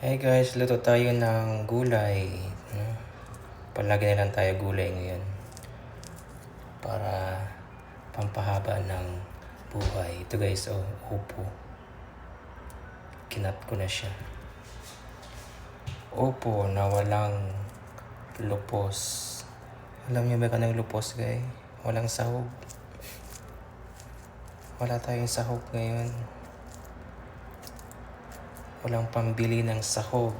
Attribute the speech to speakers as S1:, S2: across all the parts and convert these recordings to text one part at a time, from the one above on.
S1: Hey guys, luto tayo ng gulay. Hmm. Palagi na lang tayo gulay ngayon. Para pampahaba ng buhay. Ito guys, oh, upo. Kinat ko na siya. Upo na walang lupos. Alam niyo ba ka ng lupos, guys? Walang sahog. Wala tayong sahog ngayon. Walang pambili ng sahog.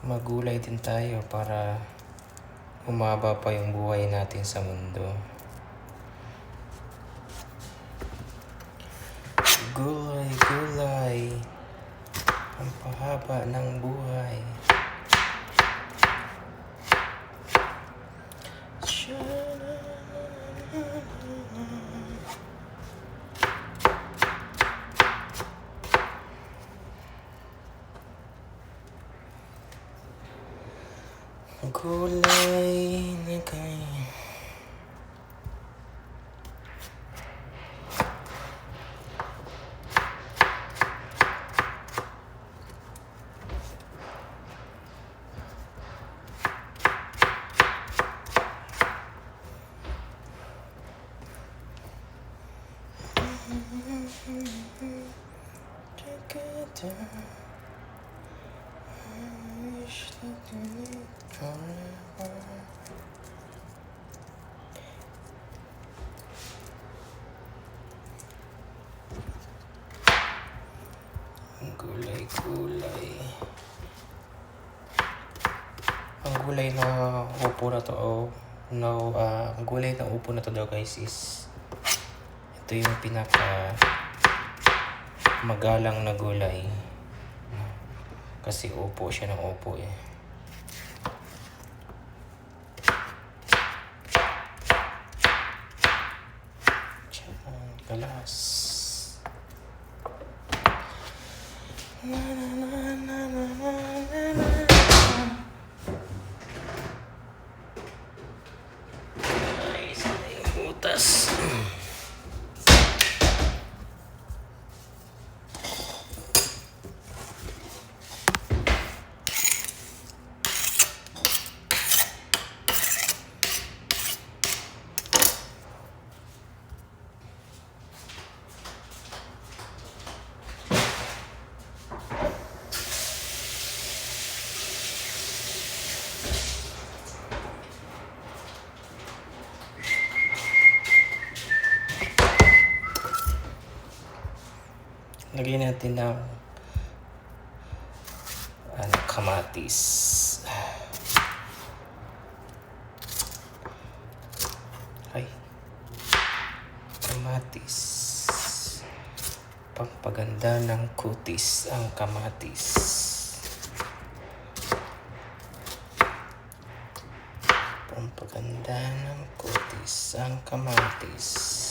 S1: Magulay din tayo para umaba pa yung buhay natin sa mundo. Gulay, gulay. Ang pahaba ng buhay. Гуляй, не кай. Check it out. I wish that you lived forever. Gulay, gulay. Ang gulay na upo na to, oh, no, ah, ang gulay na upo na to daw guys is ito yung pinaka magalang na gulay. Kasi upo siya ng upo eh. Tsaka, galas. Na, na, na, na, na, na, na, na. Ay, sana yung Lagyan natin ng ano, kamatis. Ay. Kamatis. Pampaganda ng kutis ang kamatis. Pampaganda ng kutis ang kamatis.